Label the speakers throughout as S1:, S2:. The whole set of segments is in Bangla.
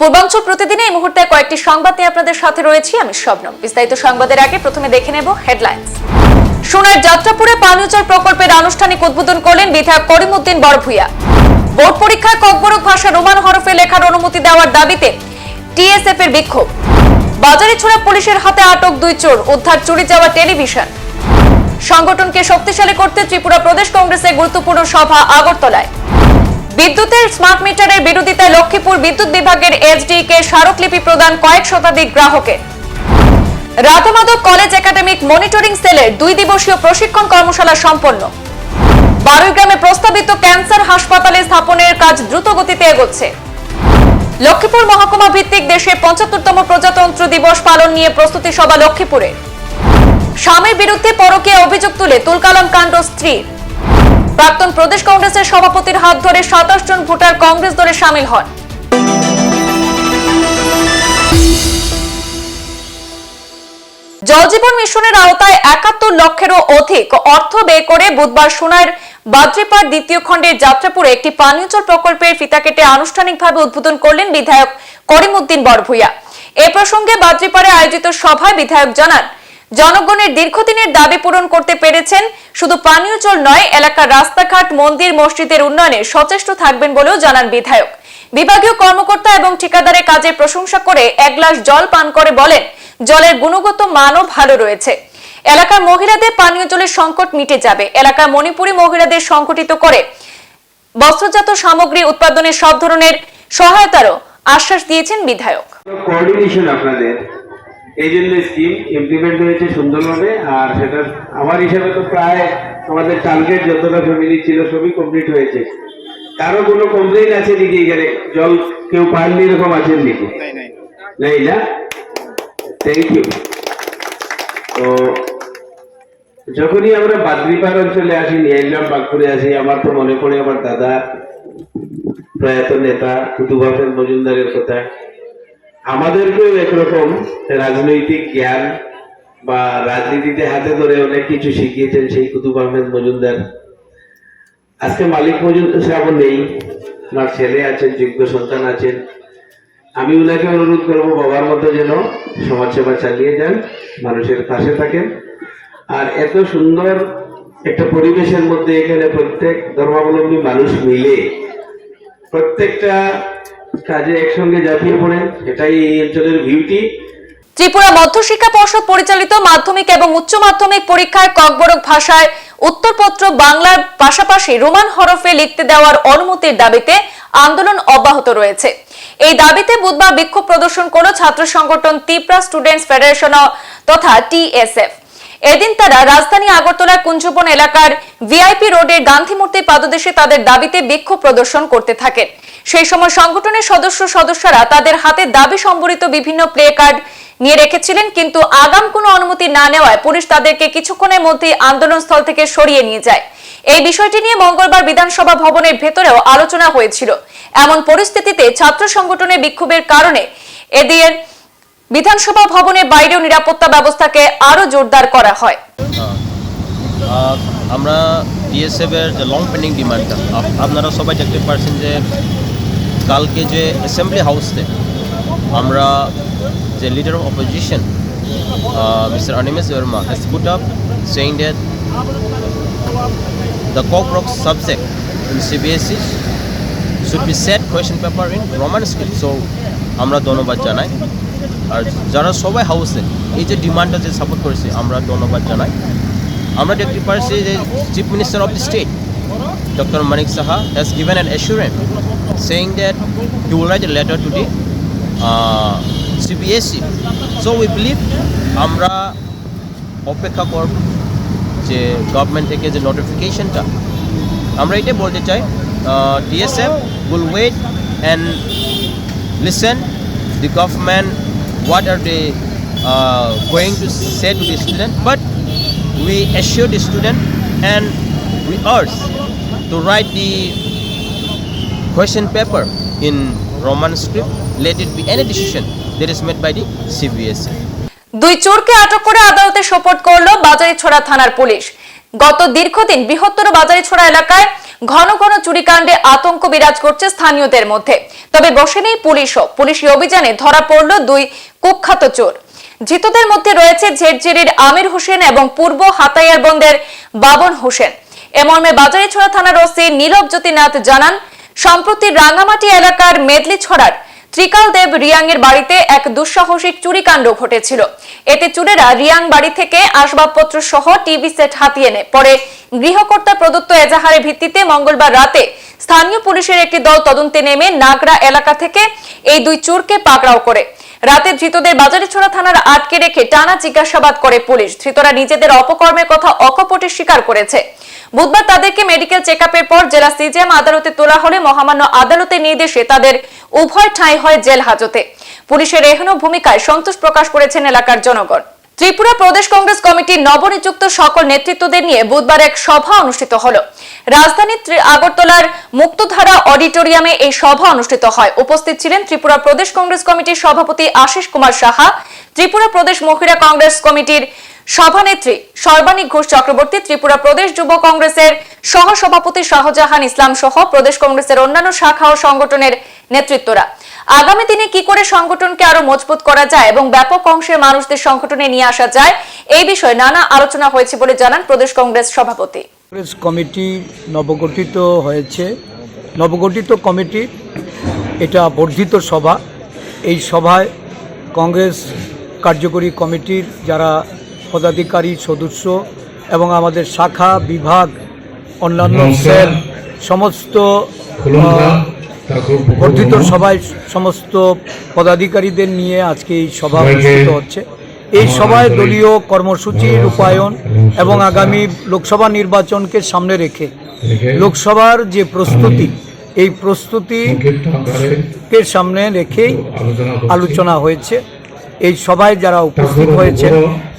S1: পূর্বাঞ্চল প্রতিদিনে এই মুহূর্তে কয়েকটি সংবাদ নিয়ে আপনাদের সাথে রয়েছি। আমি শবনম। বিস্তারিত সংবাদের আগে প্রথমে দেখে নেব হেডলাইন্স। সোনার যাত্রাপুরে পানীয়জল প্রকল্পের আনুষ্ঠানিক উদ্বোধন করলেন বিধায়ক করিমউদ্দিন বড়ভূয়া বোর্ড পরীক্ষায় ককবরক ভাষা রোমান হরফে লেখার অনুমতি দেওয়ার দাবিতে টিএসএফ এর বিক্ষোভ। বাজারে ছোড়া পুলিশের হাতে আটক দুই চোর, উদ্ধার চুরি যাওয়া টেলিভিশন। সংগঠনকে শক্তিশালী করতে ত্রিপুরা প্রদেশ কংগ্রেসের গুরুত্বপূর্ণ সভা আগরতলায়। বিদ্যুতের স্মার্ট মিটারের বিরোধিতায় লক্ষ্মীপুর বিদ্যুৎ বিভাগের এসডি কে স্মারকলিপি প্রদান কয়েক শতাধিক গ্রাহকের রাধামাধব কলেজ একাডেমিক মনিটরিং সেলের দুই দিবসীয় প্রশিক্ষণ কর্মশালা সম্পন্ন। বারোই গ্রামে প্রস্তাবিত ক্যান্সার হাসপাতালে স্থাপনের কাজ দ্রুত গতিতে এগোচ্ছে। লক্ষ্মীপুর মহকুমা ভিত্তিক দেশের পঁচাত্তরতম প্রজাতন্ত্র দিবস পালন নিয়ে প্রস্তুতি সভা লক্ষ্মীপুরে। স্বামীর বিরুদ্ধে পরকীয়া অভিযোগ তুলে তুলকালাম কাণ্ড স্ত্রীর। প্রাক্তন প্রদেশ কংগ্রেসের সভাপতির হাত ধরে সাতাশ জন ভোটার কংগ্রেস দলে সামিল হন। জলজীবন মিশনের আওতায় একাত্তর লক্ষেরও অধিক অর্থ ব্যয় করে বুধবার সোনার বাদ্রিপাড় দ্বিতীয় খণ্ডের যাত্রাপুরে একটি পানীয় জল প্রকল্পের ফিতা কেটে আনুষ্ঠানিকভাবে উদ্বোধন করলেন বিধায়ক করিমউদ্দিন বড়ভূয়া এ প্রসঙ্গে বাদ্রিপাড়ে আয়োজিত সভায় বিধায়ক জানান জনগণের দীর্ঘদিনের দাবি পূরণ করতে পেরেছেন। শুধু পানীয় জল নয়, এলাকার রাস্তাঘাট, মন্দির, মসজিদের উন্নয়নে সচেষ্ট থাকবেন বলেও জানান বিধায়ক। বিভাগীয় কর্মকর্তা এবং ঠিকাদারের কাজের প্রশংসা করে এক গ্লাস জল পান করে বলেন, জলের গুণগত মানও ভালো রয়েছে। এলাকার মহিলাদের পানীয় জলের সংকট মিটে যাবে। এলাকার মণিপুরী মহিলাদের সংগঠিত করে বস্ত্রজাত সামগ্রী উৎপাদনের সব ধরনের সহায়তারও আশ্বাস দিয়েছেন বিধায়ক।
S2: কোঅর্ডিনেশন আপনাদের। এই জন্য স্কিম ইমপ্লিমেন্ট হয়েছে সুন্দরভাবে আর সেটা আমার হিসাবে তো প্রায় আমাদের টার্গেট যতটা ফ্যামিলি ছিল সবই কমপ্লিট হয়েছে। কারও কোনো কমপ্লেন আছে নাকি এখানে? জল কেউ পাননি এরকম আছেন নাকি? নেই না? থ্যাংক ইউ তো যখনই আমরা বাদ্রিপাড় অঞ্চলে আসি নিয়াইলাম বাগপুরে আসি আমার তো মনে পড়ে আমার দাদা প্রয়াত নেতা কুতুবাফের মজুমদারের কথা। আমাদেরকেও একরকম রাজনৈতিক জ্ঞান বা রাজনীতিতে হাতে ধরে অনেক কিছু শিখিয়েছেন সেই কুতুব আহমেদ মজুমদার। আজকে মালিক মজুমদার সাহেব নেই, ওনার ছেলে আছেন, যোগ্য সন্তান আছেন। আমি ওনাকে অনুরোধ করব, বাবার মতো যেন সমাজসেবা চালিয়ে যান, মানুষের পাশে থাকেন। আর এত সুন্দর একটা পরিবেশের মধ্যে এখানে প্রত্যেক ধর্মাবলম্বী মানুষ মিলে প্রত্যেকটা কাজে একসঙ্গে ঝাঁপিয়ে পড়েন, এটাই এই অঞ্চলের বিউটি
S1: ত্রিপুরা মধ্যশিক্ষা পর্ষদ পরিচালিত মাধ্যমিক এবং উচ্চ মাধ্যমিক পরীক্ষায় ককবরক ভাষায় উত্তরপত্র বাংলার পাশাপাশি রোমান হরফে লিখতে দেওয়ার অনুমতির দাবিতে আন্দোলন অব্যাহত রয়েছে। এই দাবিতে বুধবার বিক্ষোভ প্রদর্শন করল ছাত্র সংগঠন তিপ্রা স্টুডেন্টস ফেডারেশন তথা টিএসএফ। এদিন তারা রাজধানী আগরতলার কুঞ্জবন এলাকার ভিআইপি রোডের গান্ধী মূর্তির পাদদেশে তাদের দাবিতে বিক্ষোভ প্রদর্শন করতে থাকেন। সেই সময় সংগঠনের সদস্য সদস্যরা তাদের হাতে দাবি সম্বলিত বিভিন্ন প্লে কার্ড নিয়ে রেখেছিলেন, কিন্তু আগাম কোনো অনুমতি না নেওয়ায় পুলিশ তাদেরকে কিছুক্ষণের মধ্যেই আন্দোলনস্থল থেকে সরিয়ে নিয়ে যায়। এই বিষয়টি নিয়ে মঙ্গলবার বিধানসভা ভবনের ভেতরেও আলোচনা হয়েছিল। এমন পরিস্থিতিতে ছাত্র সংগঠনের বিক্ষোভের কারণে এদিন বিধানসভা ভবনের বাইরেও নিরাপত্তা ব্যবস্থাকে আরও জোরদার করা হয়।
S3: আমরা ডিএসএফ এর লং পেন্ডিং ডিমান্ডটা আপনারা সবাই দেখতে পারছেন যে কালকে যে অ্যাসেম্বলি হাউসে আমরা যে leader of opposition mister Animesh Barma has put up saying that the cockroach subject in CBSE should be set question paper in Roman script. So, আমরা ধন্যবাদ জানাই। আর যারা সবাই হাউসে এই যে ডিমান্ডটা যে সাপোর্ট করেছে, আমরা ধন্যবাদ জানাই। আমরা দেখতে পারছি যে chief minister of the state doctor Manik Saha has given an assurance saying that he will write a letter to the CBSE so we believe আমরা অপেক্ষা করব যে গভর্নমেন্ট থেকে যে নোটিফিকেশনটা আমরা এটাই বলতে চাই DSF will wait and listen the government what are they uh, going to say to the student but we assure the student and we urge to write the question paper in roman script, let it be any decision that is made by the cbse
S1: দুই চোরকে আটক করে আদালতে সোপর্দ করল বাজারিছড়া থানার পুলিশ। গত দীর্ঘদিন বৃহত্তর বাজারিছড়া এলাকায় ঘন ঘন চুরিকাণ্ডে আতঙ্ক বিরাজ করছে স্থানীয়দের মধ্যে। তবে বসে নেই পুলিশও। পুলিশি অভিযানে ধরা পড়ল দুই কুখ্যাত চোর। ধৃতদের মধ্যে রয়েছে ঝেরঝেরির আমির হোসেন এবং পূর্ব হাতাইয়ারবন্দের বাবন হোসেন। এ মর্মে বাজারিছড়া থানার ওসি নীলব জ্যোতিনাথ জানান সম্প্রতি রাঙামাটি এলাকার মেদলি ছড়ার ত্রিকাল দেব রিয়াং এর বাড়িতে এক দুঃসাহসিক চুরিকাণ্ড ঘটেছিল। এতে চুরেরা রিয়াং বাড়ি থেকে আসবাবপত্র সহ টিভি সেট হাতিয়ে নেয়। পরে গৃহকর্তা প্রদত্ত এজাহারের ভিত্তিতে মঙ্গলবার রাতে স্থানীয় পুলিশের একটি দল তদন্তে নেমে নাগরা এলাকা থেকে এই দুই চোরকে পাকড়াও করে। রাতে ধৃতদের বাজারিছড়া থানার আটকে রেখে টানা জিজ্ঞাসাবাদ করে পুলিশ। ধৃতরা নিজেদের অপকর্মের কথা অকপটে স্বীকার করেছে। বুধবার তাদেরকে মেডিকেল চেক পর জেলা সিজিএম আদালতে তোলা হলে মহামান্য আদালতের নির্দেশে তাদের উভয় ঠাঁই হয় জেল হাজতে। পুলিশের এহেন ভূমিকায় সন্তোষ প্রকাশ করেছেন এলাকার জনগণ। ত্রিপুরা প্রদেশ কংগ্রেস কমিটির নবনিযুক্ত সকল নেতৃত্বদের নিয়ে বুধবার এক সভা অনুষ্ঠিত হল। রাজধানী আগরতলার মুক্তধারা অডিটোরিয়ামে এই সভা অনুষ্ঠিত হয়। উপস্থিত ছিলেন ত্রিপুরা প্রদেশ কংগ্রেস কমিটির সভাপতি আশিস কুমার সাহা, ত্রিপুরা প্রদেশ মহিলা কংগ্রেস কমিটির সভানেত্রী সর্বাণী ঘোষ চক্রবর্তী, ত্রিপুরা প্রদেশ যুব কংগ্রেসের সহসভাপতি শাহজাহান ইসলাম সহ প্রদেশ কংগ্রেসের অন্যান্য শাখা ও সংগঠনের নেতৃত্বরা। আগামী দিনে কি করে সংগঠনকে আরও মজবুত করা যায় এবং ব্যাপক অংশের মানুষদের সংগঠনে নিয়ে আসা যায়, এই বিষয়ে নানা আলোচনা হয়েছে বলে জানান প্রদেশ কংগ্রেস সভাপতি।
S4: কংগ্রেস কমিটি নবগঠিত হয়েছে। নবগঠিত কমিটি এটা বর্ধিত সভা। এই সভায় কংগ্রেস কার্যকরী কমিটির যারা পদাধিকারী সদস্য এবং আমাদের শাখা বিভাগ অন্যান্য সেল সমস্ত বর্ধিত সভায় সমস্ত পদাধিকারীদের নিয়ে আজকে এই সভা অনুষ্ঠিত হচ্ছে। এই সভায় দলীয় কর্মসূচি রূপায়ণ এবং আগামী লোকসভা নির্বাচনকে সামনে রেখে লোকসভার যে প্রস্তুতি এই প্রস্তুতিকে সামনে রেখেই আলোচনা হয়েছে। এই সবাই যারা উপস্থিত হয়েছে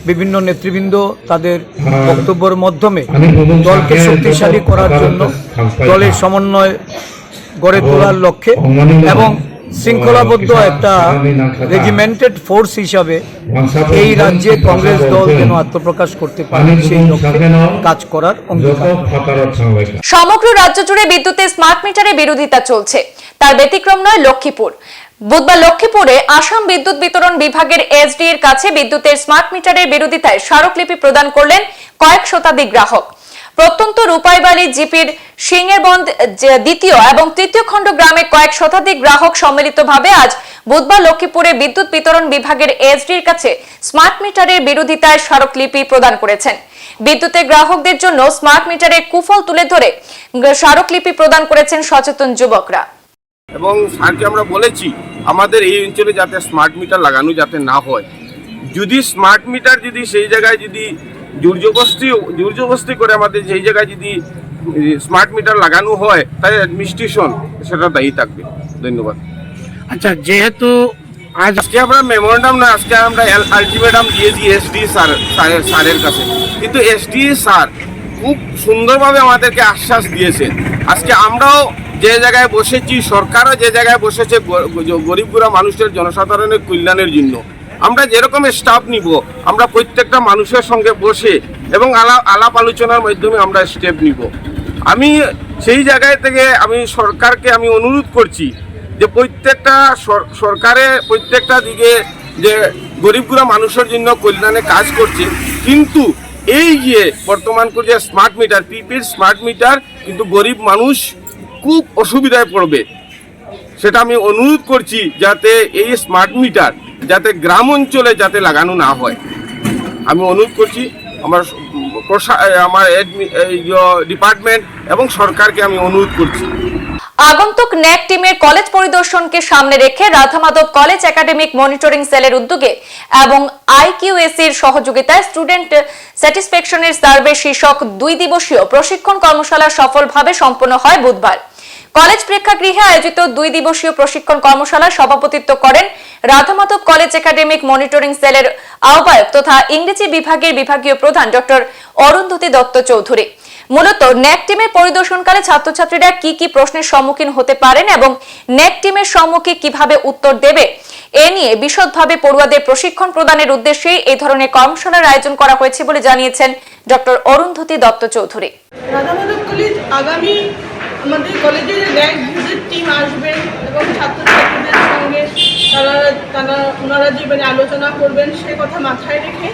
S4: বিভিন্ন নেতৃবৃন্দ তাদের বক্তব্যের মাধ্যমে দলকে শক্তিশালী করার জন্য দলের সমন্বয় গড়ে তোলার লক্ষ্যে এবং শৃঙ্খলাবদ্ধ একটা রেজিমেন্টেড ফোর্স হিসাবে এই রাজ্যে কংগ্রেস দল যেন আত্মপ্রকাশ করতে পারে সেই লক্ষ্যে কাজ করার অঙ্গীকার।
S1: সমগ্র রাজ্য জুড়ে বিদ্যুতের স্মার্ট মিটারের বিরোধিতা চলছে। তার ব্যতিক্রম নয় লক্ষ্মীপুর। বুধবার লক্ষ্মীপুরে আসাম বিদ্যুৎ বিতরণ বিভাগের এসডি এর কাছে বিদ্যুতের স্মার্ট মিটারের বিরোধিতায় স্মারকলিপি প্রদান করলেন কয়েক শতাধিক গ্রাহক। প্রত্যন্ত রূপাইবাড়ি জিপির সিংয়ের বন্ধ দ্বিতীয় এবং তৃতীয় খণ্ড গ্রামে কয়েক শতাধিক গ্রাহক সম্মিলিতভাবে আজ বুধবার লক্ষ্মীপুরে বিদ্যুৎ বিতরণ বিভাগের এসডির কাছে স্মার্ট মিটারের বিরোধিতায় স্মারকলিপি প্রদান করেছেন। বিদ্যুতের গ্রাহকদের জন্য স্মার্ট মিটারের কুফল তুলে ধরে স্মারকলিপি প্রদান করেছেন সচেতন যুবকরা।
S5: এবং স্যারকে আমরা বলেছি, আমাদের এই অঞ্চলে যাতে স্মার্ট মিটার লাগানো যাতে না হয়। যদি স্মার্ট মিটার যদি সেই জায়গায় যদি জোরজবস্তি জোরজবস্তি করে আমাদের সেই জায়গায় যদি স্মার্ট মিটার লাগানো হয় তাহলে অ্যাডমিনিস্ট্রেশন সেটা দায়ী থাকবে। ধন্যবাদ।
S6: আচ্ছা যেহেতু আজ
S5: আজকে আমরা মেমোরেন্ডাম না আজকে আমরা আলটিমেটাম দিয়েছি এসডি স্যার স্যারের কাছে। কিন্তু এসডি স্যার খুব সুন্দরভাবে আমাদেরকে আশ্বাস দিয়েছেন আজকে আমরাও যে জায়গায় বসেছি সরকারও যে জায়গায় বসেছে গরিব গুড়া মানুষের জনসাধারণের কল্যাণের জন্য। আমরা যেরকম স্টাফ নিব, আমরা প্রত্যেকটা মানুষের সঙ্গে বসে এবং আলাপ আলাপ আলোচনার মাধ্যমে আমরা স্টেপ নিব। আমি সেই জায়গায় থেকে আমি সরকারকে আমি অনুরোধ করছি যে প্রত্যেকটা সর- সরকারে প্রত্যেকটা দিকে যে গরিবগুলা মানুষের জন্য কল্যাণে কাজ করছে, কিন্তু এই যে বর্তমান যে স্মার্ট মিটার পিপির স্মার্ট মিটার কিন্তু গরিব মানুষ খুব অসুবিধায় পড়বে। সেটা আমি অনুরোধ করছি যাতে এই স্মার্ট মিটার যাতে গ্রাম অঞ্চলে যাতে লাগানো না হয়। আমি অনুরোধ করছি, আমার আমার ডিপার্টমেন্ট এবং সরকারকে আমি অনুরোধ করছি।
S1: আগন্তুক ন্যাক টিমের কলেজ পরিদর্শনকে সামনে রেখে রাধামাধব কলেজ একাডেমিক মনিটরিং সেলের উদ্যোগে এবং আইকিউএসির সহযোগিতায় স্টুডেন্ট স্যাটিসফ্যাকশনের সার্ভে শীর্ষক দুই দিবসীয় প্রশিক্ষণ কর্মশালা সফলভাবে সম্পন্ন হয় বুধবার। কলেজ প্রেক্ষাগৃহে আয়োজিত দুই দিবসীয় প্রশিক্ষণ কর্মশালায় সভাপতিত্ব করেন রাধামাধব কলেজ একাডেমিক মনিটরিং সেলের আহ্বায়ক তথা ইংরেজি বিভাগের বিভাগীয় প্রধান ডক্টর অরুন্ধতী দত্ত চৌধুরী। মূলত ন্যাক টিমের পরিদর্শনকালে ছাত্রছাত্রীরা কি কি প্রশ্নের সম্মুখীন হতে পারেন এবং ন্যাক টিমের সম্মুখে কীভাবে উত্তর দেবে, এ নিয়ে বিশদভাবে পড়ুয়াদের প্রশিক্ষণ প্রদানের উদ্দেশ্যে এই ধরনের কর্মশালার আয়োজন করা হয়েছে বলে জানিয়েছেন ডক্টর অরুন্ধতী দত্ত চৌধুরী।
S7: আগামী আমাদের কলেজে র্যাঙ্ক ভিজিট টিম আসবেন এবং ছাত্রছাত্রীদের সঙ্গে তারা তারা, ওনারা যে মানে আলোচনা করবেন সে কথা মাথায় রেখে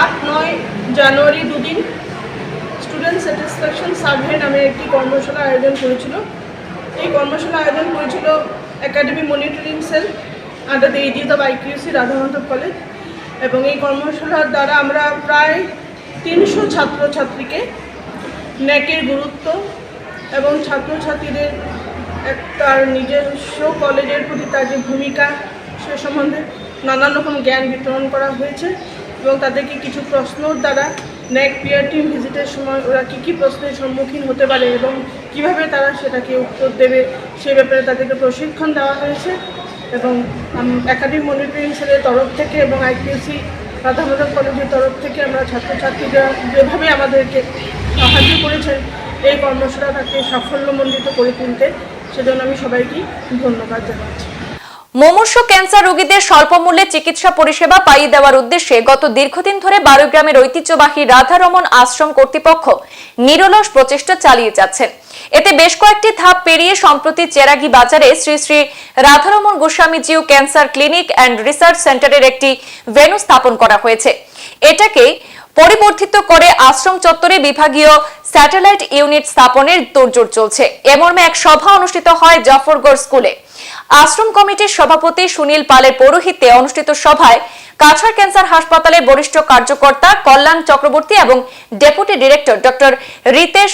S7: আট, নয় জানুয়ারি দুদিন স্টুডেন্ট স্যাটিসফ্যাকশন সার্ভে নামে একটি কর্মশালা আয়োজন করেছিল। এই কর্মশালা আয়োজন করেছিল academy monitoring cell under the aegis of IQAC Radhakanta college এবং এই কর্মশালার দ্বারা আমরা প্রায় তিনশো ছাত্রছাত্রীকে ন্যাকের গুরুত্ব এবং ছাত্রছাত্রীদের এক তার নিজস্ব কলেজের প্রতি তার যে ভূমিকা, সে সম্বন্ধে নানান রকম জ্ঞান বিতরণ করা হয়েছে এবং তাদেরকে কিছু প্রশ্নর দ্বারা ন্যাক পিয়ার টিম ভিজিটের সময় ওরা কী কী প্রশ্নের সম্মুখীন হতে পারে এবং কীভাবে তারা সেটাকে উত্তর দেবে, সে ব্যাপারে তাদেরকে প্রশিক্ষণ দেওয়া হয়েছে এবং একাডেমি মনিটরিং সেলের তরফ থেকে এবং আইপিএসসি রাধামাধব কলেজের তরফ থেকে আমরা ছাত্রছাত্রীরা যেভাবে আমাদেরকে সাহায্য করেছেন এই কর্মশালাটাকে সাফল্যমণ্ডিত করে তুলতে সেজন্য আমি সবাইকেই ধন্যবাদ জানাচ্ছি।
S1: মুমূর্ষু ক্যান্সার রোগীদের স্বল্প মূল্যে চিকিৎসা পরিষেবা পাইয়ে দেওয়ার উদ্দেশ্যে গত দীর্ঘদিন ধরে বারোগ্রামের ঐতিহ্যবাহী রাধারমন আশ্রম কর্তৃপক্ষ নিরলস প্রচেষ্টা চালিয়ে যাচ্ছেন। এতে বেশ কয়েকটি ধাপ পেরিয়ে সম্প্রতি চেরাগি বাজারে Shri Shri Radharaman Goswami Jiu cancer clinic and research সেন্টারের একটি ভেন্যু স্থাপন করা হয়েছে। এটাকে পরিবর্তিত করে আশ্রম চত্বরে বিভাগীয় স্যাটেলাইট ইউনিট স্থাপনের তোড়জোড় চলছে। এ মর্মে এক সভা অনুষ্ঠিত হয় জাফরগড় স্কুলে। আশ্রম কমিটির সভাপতি সুনীল পালের পৌরোহিত্যে অনুষ্ঠিত সভায় কাছাড় ক্যান্সার হাসপাতালের বরিষ্ঠ কার্যকর্তা কল্যাণ চক্রবর্তী এবং deputy director doctor Ritesh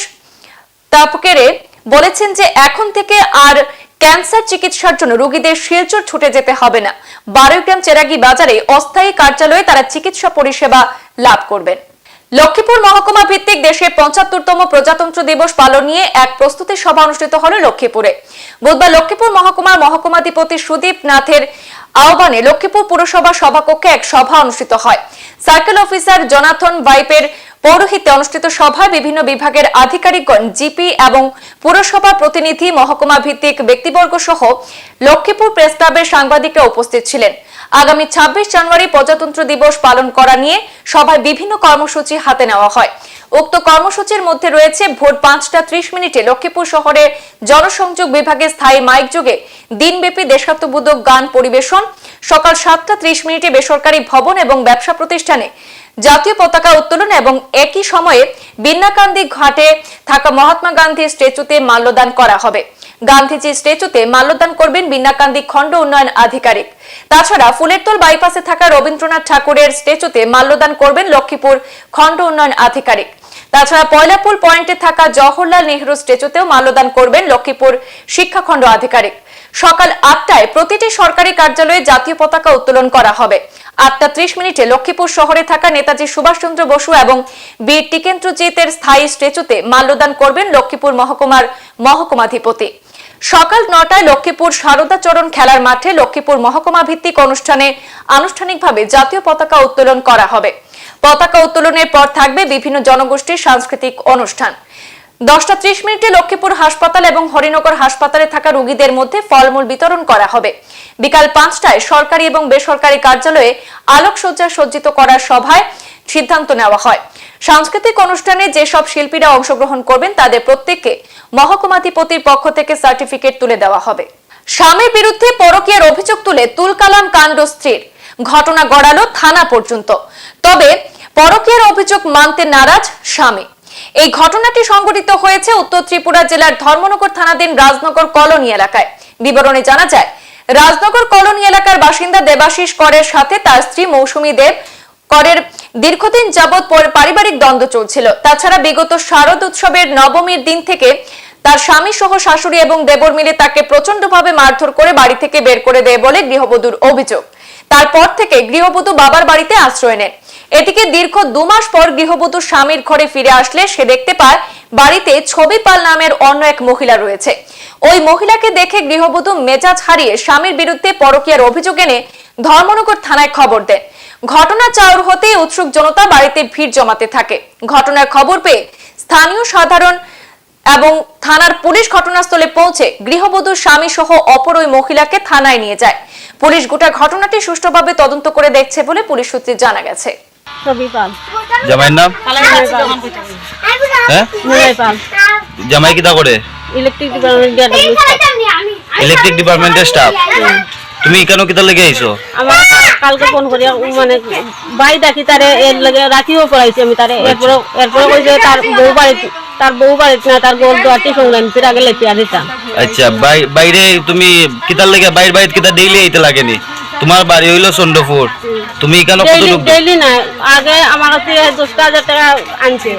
S1: Tapkere বলেছেন যে এখন থেকে আর ক্যান্সার চিকিৎসার জন্য রোগীদের শিলচর ছুটে যেতে হবে না। বারোগ্রাম চেরাগি বাজারে অস্থায়ী কার্যালয়ে তারা চিকিৎসা পরিষেবা লাভ করবেন। লক্ষ্মীপুর মহকুমা ভিত্তিক দেশের পঁচাত্তরতম প্রজাতন্ত্র দিবস পালন নিয়ে এক প্রস্তুতি সভা অনুষ্ঠিত হল লক্ষ্মীপুরে। বুধবার লক্ষ্মীপুর মহকুমার মহকুমাধিপতি সুদীপ নাথের আহ্বানে লক্ষ্মীপুর পুরসভা সভাকক্ষে এক সভা অনুষ্ঠিত হয়। সার্কেল অফিসার জনাথন ভাইপের পৌরোহিত্যে অনুষ্ঠিত সভায় বিভিন্ন বিভাগের আধিকারিকগণ, জিপি এবং পুরসভা প্রতিনিধি, মহকুমা ভিত্তিক ব্যক্তিবর্গ সহ লক্ষ্মীপুর প্রেস ক্লাবের সাংবাদিকরা উপস্থিত ছিলেন। আগামী ২৬ জানুয়ারি প্রজাতন্ত্র দিবস পালন করা নিয়ে সভায় বিভিন্ন কর্মসূচি হাতে নেওয়া হয়। উক্ত কর্মসূচির মধ্যে রয়েছে ভোর পাঁচটা ত্রিশ মিনিটে লক্ষ্মীপুর শহরের জনসংযোগ বিভাগের স্থায়ী মাইক যোগে দিনব্যাপী দেশাত্মবোধক গান পরিবেশন, সকাল সাতটা ত্রিশ মিনিটে বেসরকারি ভবন এবং ব্যবসা প্রতিষ্ঠানে জাতীয় পতাকা উত্তোলন এবং একই সময়ে বিন্নাকান্দি ঘাটে থাকা মহাত্মা গান্ধী স্ট্যাচুতে মাল্যদান করা হবে। গান্ধীজি স্ট্যাচুতে মাল্যদান করবেন বিন্নাকান্দি খণ্ড উন্নয়ন আধিকারিক। তাছাড়া ফুলেরতল বাইপাসে থাকা রবীন্দ্রনাথ ঠাকুরের স্ট্যাচুতে মাল্যদান করবেন লক্ষ্মীপুর খণ্ড উন্নয়ন আধিকারিক। তাছাড়া পয়লাপুল পয়েন্টে থাকা জওহরলাল নেহরু স্ট্যাচুতেও মাল্যদান করবেন লক্ষ্মীপুর শিক্ষাখণ্ড আধিকারিক। সকাল আটটায় প্রতিটি সরকারি কার্যালয়ে জাতীয় পতাকা উত্তোলন করা হবে। আটটা ত্রিশ মিনিটে লক্ষ্মীপুর শহরে থাকা নেতাজি সুভাষচন্দ্র বসু এবং বীর টিকেন্দ্রজিতের স্থায়ী স্ট্যাচুতে মাল্যদান করবেন লক্ষ্মীপুর মহকুমার মহকুমাধিপতি। সকাল নটায় লক্ষ্মীপুর শারদাচরণ খেলার মাঠে লক্ষ্মীপুর মহকুমা ভিত্তিক অনুষ্ঠানে আনুষ্ঠানিকভাবে জাতীয় পতাকা উত্তোলন করা হবে। পতাকা উত্তোলনের পর থাকবে বিভিন্ন জনগোষ্ঠীর সাংস্কৃতিক অনুষ্ঠান। দশটা ত্রিশ মিনিটে লক্ষ্মীপুর হাসপাতাল এবং হরিনগর হাসপাতালে থাকা রোগীদের মধ্যে ফলমূল বিতরণ করা হবে। বিকাল পাঁচটায় সরকারি এবং বেসরকারি কার্যালয়ে আলোকসজ্জা সজ্জিত করার সভায় সিদ্ধান্ত নেওয়া হয়। সাংস্কৃতিক অনুষ্ঠানে যেসব শিল্পীরা অংশগ্রহণ করবেন, তাদের প্রত্যেককে মহকুমাধিপতির পক্ষ থেকে সার্টিফিকেট তুলে দেওয়া হবে। স্বামীর বিরুদ্ধে পরকীয়ার অভিযোগ তুলে তুলকালাম কাণ্ড স্ত্রীর। ঘটনা গড়ালো থানা পর্যন্ত। তবে পরকীয়ার অভিযোগ মানতে নারাজ স্বামী। এই ঘটনাটি সংঘটিত হয়েছে উত্তর ত্রিপুরা জেলার ধর্মনগর থানাধীন রাজনগর কলোনি এলাকায়। বিবরণে জানা যায়, রাজনগর কলোনি এলাকার বাসিন্দা দেবাশিস করের সাথে তার স্ত্রী মৌসুমী দেব করের দীর্ঘদিন যাবৎ পর- পারিবারিক দ্বন্দ্ব চলছিল। তাছাড়া বিগত শারদ উৎসবের নবমীর দিন থেকে তার স্বামী সহ শাশুড়ি এবং দেবর মিলে তাকে প্রচন্ডভাবে মারধর করে বাড়ি থেকে বের করে দেয় বলে গৃহবধূর অভিযোগ। তারপর থেকে গৃহবধূ বাবার বাড়িতে আশ্রয় নেন। এদিকে দীর্ঘ দু মাস পর গৃহবধূ স্বামীর ঘরে ফিরে আসলে সে দেখতে পায়, বাড়িতে ছবি পাল নামের অন্য এক মহিলা রয়েছে। ওই মহিলাকে দেখে গৃহবধূ মেজাজ হারিয়ে স্বামীর বিরুদ্ধে পরকীয়ার অভিযোগ এনে ধর্মনগর থানায় খবর দেন। ঘটনা চাউর হতেই উৎসুক জনতা বাড়িতে ভিড় জমাতে থাকে। ঘটনার খবর পেয়ে স্থানীয় সাধারণ এবং থানার পুলিশ ঘটনাস্থলে পৌঁছে গৃহবধূর স্বামী সহ অপর ওই মহিলাকে থানায় নিয়ে যায়। পুলিশ গোটা ঘটনাটি সুষ্ঠুভাবে তদন্ত করে দেখছে বলে পুলিশ সূত্রে জানা গেছে।
S8: জামাইয়ের নাম? হ্যাঁ? জামাই করে?
S9: ইলেকট্রিক ডিপার্টমেন্ট
S8: ইলেকট্রিক ডিপার্টমেন্টের স্টাফ তুমি কেন কিতা লেগে আইছো?
S9: আমার কালকে ফোন করি মানে ভাই ডাকি তারে এর লাগে রাখিও পড়াইছি আমি তারে। এরপরে এরপরে কইছে তার বউ বাড়িতে তার বউ বাড়িতে না তার গোল দোয়াটি সংলেন ফির আগে আর দিতাম।
S8: আচ্ছা বাই- বাইরে তুমি কিতার লেগে বাইরে বাইরে কিতা ডেইলি আইতে লাগেনি? তোমার বাড়ি হইল চন্দ্রপুর। তুমি কেন
S9: ডেইলি না আগে আমার কাছে দশটা হাজার টাকা আনছে।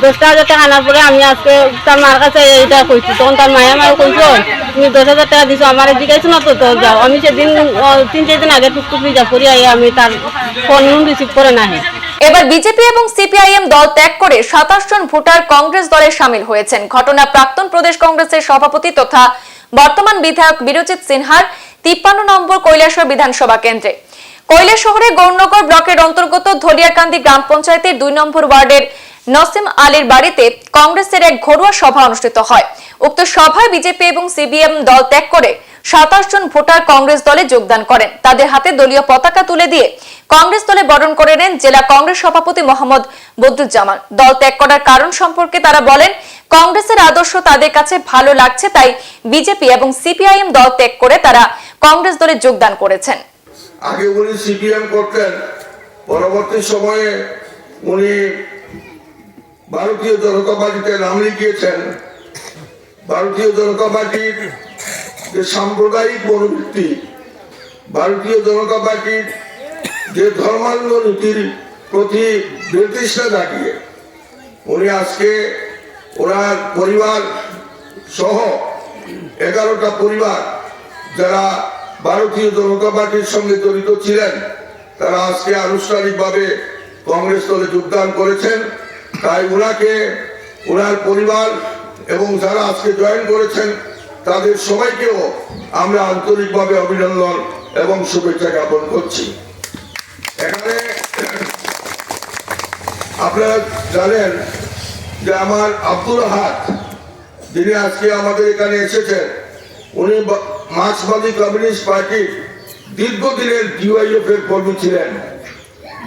S9: দশটা হাজার টাকা আনার পরে আমি আজকে তার মার কাছে এইটা কইছি তখন তার মায়া আমার কইছো তুমি দশ হাজার টাকা দিছো আমার জিজ্ঞাসা না তো তো যাও। আমি সেদিন তিন চার দিন আগে টুকটুক রিজার্ভ করি আমি তার ফোন রিসিভ করে নাহি
S1: এবার বিজেপি এবং সিপিআইএম দল ত্যাগ করে সাতাশ জন ভোটার কংগ্রেস দলে সামিল হয়েছেন। ঘটনা প্রাক্তন প্রদেশ কংগ্রেসের সভাপতি তথা বর্তমান বিধায়ক বিরজিৎ সিনহার তিপ্পান্ন নম্বর কৈলাসহর বিধানসভা কেন্দ্রে। কৈলাসহরে গৌরনগর ব্লকের অন্তর্গত ধলিয়াকান্দি গ্রাম পঞ্চায়েতের দুই নম্বর ওয়ার্ডের নসিম আলীর বাড়িতে কংগ্রেসের এক ঘরোয়া সভা অনুষ্ঠিত হয়। উক্ত সভায় বিজেপি এবং সিবিএম দল ত্যাগ করে সাতাশ জন ভোটার কংগ্রেস দলে যোগদান করেন। তাদের হাতে দলীয় পতাকা তুলে দিয়ে কংগ্রেস দলে বরণ করে নেন জেলা কংগ্রেস সভাপতি মোহাম্মদ বদরুজ্জামান। দল ত্যাগ করার কারণ সম্পর্কে তারা বলেন, কংগ্রেসের আদর্শ তাদের কাছে ভালো লাগছে, তাই বিজেপি এবং সিপিআইএম দল ত্যাগ করে তারা কংগ্রেস দলে যোগদান করেছেন।
S10: আগে উনি সিপিএম করতেন, পরবর্তী সময়ে উনি ভারতীয় জনতা পার্টিতে নাম লিখিয়েছেন। ভারতীয় জনতা পার্টির যে সাম্প্রদায়িক মনোবৃত্তি, ভারতীয় জনতা পার্টির যে ধর্মান্ধ নীতির প্রতি বিতৃষ্ণা জাগিয়ে, উনি আজকে ওনার পরিবার সহ এগারোটা পরিবার যারা ভারতীয় জনতা পার্টির সঙ্গে জড়িত ছিলেন, তারা আজকে আনুষ্ঠানিকভাবে কংগ্রেস দলে যোগদান করেছেন। তাই ওনাকে ওনার পরিবার এবং যারা আজকে জয়েন করেছেন তাদের সবাইকেও আমরা আন্তরিকভাবে অভিনন্দন এবং শুভেচ্ছা জ্ঞাপন করছি। এখানে আপনারা জানেন যে আমার আব্দুল হাত যিনি আজকে আমাদের এখানে এসেছেন, উনি মার্ক্সবাদী কমিউনিস্ট পার্টির দীর্ঘদিনের ডিওয়াইএফ এর কর্মী ছিলেন।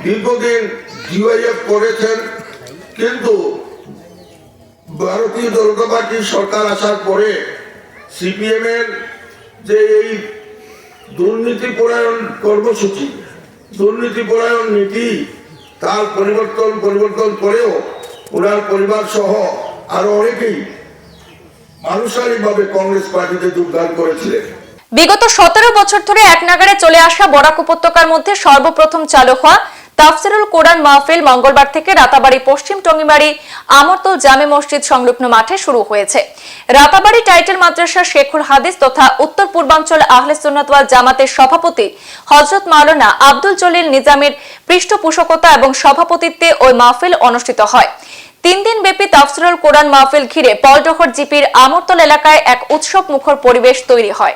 S10: দীর্ঘদিন ডিওয়াইএফ করেছেন, কিন্তু ভারতীয় জনতা পার্টির সরকার আসার পরে সিপিএম এর যে এই দুর্নীতি পরায়ণ কর্মসূচি, দুর্নীতি পরায়ণ নীতি, তার পরিবর্তন পরিবর্তন করেও ওনার পরিবার সহ আরও অনেকেই আনুষ্ঠানিকভাবে কংগ্রেস পার্টিতে যোগদান করেছিলেন।
S1: বিগত সতেরো বছর ধরে এক নাগারে চলে আসা বরাক উপত্যকার মধ্যে সর্বপ্রথম চালু হওয়া তাফসিরুল কোরআন মাহফিল মঙ্গলবার থেকে রাতাবাড়ি, পশ্চিম টঙ্গিবাড়ি আমরতল জামে মসজিদ সংলগ্ন মাঠে শুরু হয়েছে। রাতাবাড়ি টাইটেল মাদ্রাসা শেখুল হাদিস তথা উত্তর পূর্বাঞ্চল আহলে সুন্নাত ওয়াল জামাতের সভাপতি হজরত মাওলানা আব্দুল জলিল নিজামের পৃষ্ঠপোষকতা এবং সভাপতিত্বে ওই মাহফিল অনুষ্ঠিত হয়। তিন দিন ব্যাপী তাফসিরুল কোরআন মাহফিল ঘিরে পলডহর জিপির আমরতল এলাকায় এক উৎসব মুখর পরিবেশ তৈরি হয়।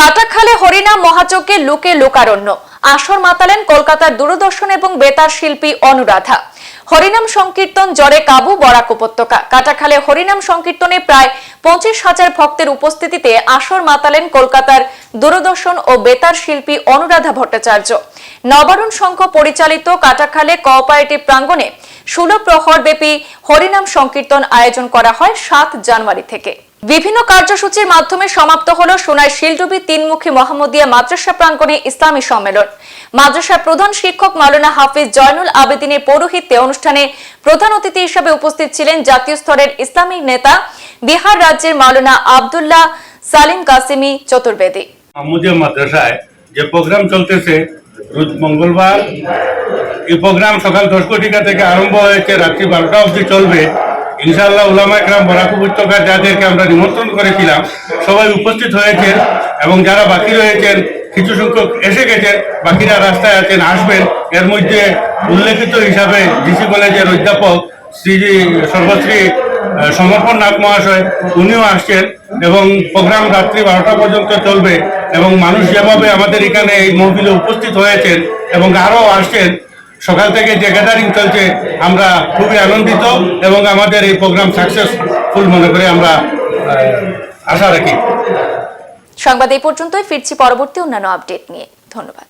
S1: কাটাখালে হরিনাম মহাযজ্ঞে লোকে লোকারণ্য। আসর মাতালেন কলকাতার দূরদর্শন এবং বেতার শিল্পী অনুরাধা। হরিনাম সংকীর্তন জ্বরে কাবু বরাক উপত্যকা। কাটাখালে হরিনাম সংকীর্তনে প্রায় পঁচিশ হাজার ভক্তের উপস্থিতিতে আসর মাতালেন কলকাতার দূরদর্শন ও বেতার শিল্পী অনুরাধা ভট্টাচার্য। নবারুণ সংঘ পরিচালিত কাটাখালে কোঅপারেটিভ প্রাঙ্গণে ষোলো প্রহর ব্যাপী হরিনাম সংকীর্তন আয়োজন করা হয় সাত জানুয়ারি থেকে। বিভিন্ন কার্যসূচির মাধ্যমে সমাপ্ত হলো সোনার শিলডুবি তিনমুখী মোহাম্মদিয়া মাদ্রাসা প্রাঙ্গণে ইসলামী সম্মেলন। মাদ্রাসার প্রধান শিক্ষক মাওলানা হাফিজ জয়নুল আবেদিনের পৌরোহিত্যে অনুষ্ঠানে প্রধান অতিথি হিসেবে উপস্থিত ছিলেন জাতীয় স্তরের ইসলামিক নেতা, বিহার রাজ্যের মাওলানা আবদুল্লাহ সালিম কাসিমি চতুর্বেদী।
S6: মাদ্রাসায় যে প্রোগ্রাম চলতেছে, রোজ মঙ্গলবার, এই প্রোগ্রাম সকাল দশ কোটিকা থেকে আরম্ভ হয়েছে, রাত্রি বারোটা অবধি চলবে। ইনশাআল্লাহ উলামা একরাম বরাক উপত্যকার যাদেরকে আমরা নিমন্ত্রণ করেছিলাম, সবাই উপস্থিত হয়েছেন এবং যারা বাকি রয়েছেন, কিছু সংখ্যক এসে গেছেন, বাকিরা রাস্তায় আছেন, আসবেন। এর মধ্যে উল্লেখিত হিসাবে ডিসি কলেজের অধ্যাপক শ্রী সর্বশ্রী সমর্পণ নাথ মহাশয়, উনিও আসছেন এবং প্রোগ্রাম রাত্রি বারোটা পর্যন্ত চলবে এবং মানুষ যেভাবে আমাদের এখানে এই মহবিলে উপস্থিত হয়েছেন এবং আরও আসছেন সকাল থেকে যে গ্যাদারিং চলছে, আমরা খুবই আনন্দিত এবং আমাদের এই প্রোগ্রাম সাকসেসফুল মনে করে আমরা আশা রাখি।
S1: সংবাদ এই পর্যন্তই, ফিরছি পরবর্তী অন্যান্য আপডেট নিয়ে। ধন্যবাদ।